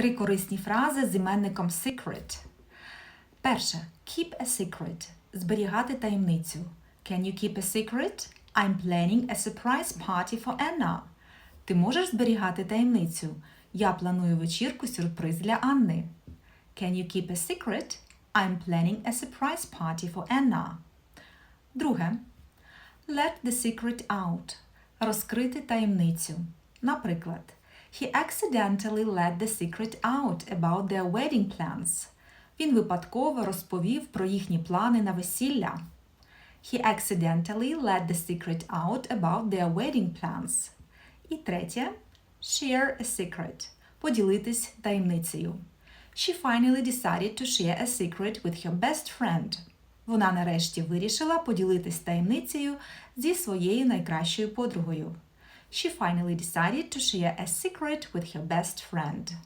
Три корисні фрази з іменником secret. Перше. Keep a secret. Зберігати таємницю. Can you keep a secret? I'm planning a surprise party for Anna. Ти можеш зберігати таємницю? Я планую вечірку сюрприз для Анни. Can you keep a secret? I'm planning a surprise party for Anna. Друге. Let the secret out. Розкрити таємницю. Наприклад, He accidentally let the secret out about their wedding plans. Він випадково розповів про їхні плани на весілля. He accidentally let the secret out about their wedding plans. І третє share a secret поділитись таємницею. She finally decided to share a secret with her best friend. Вона нарешті вирішила поділитись таємницею зі своєю найкращою подругою. She finally decided to share a secret with her best friend.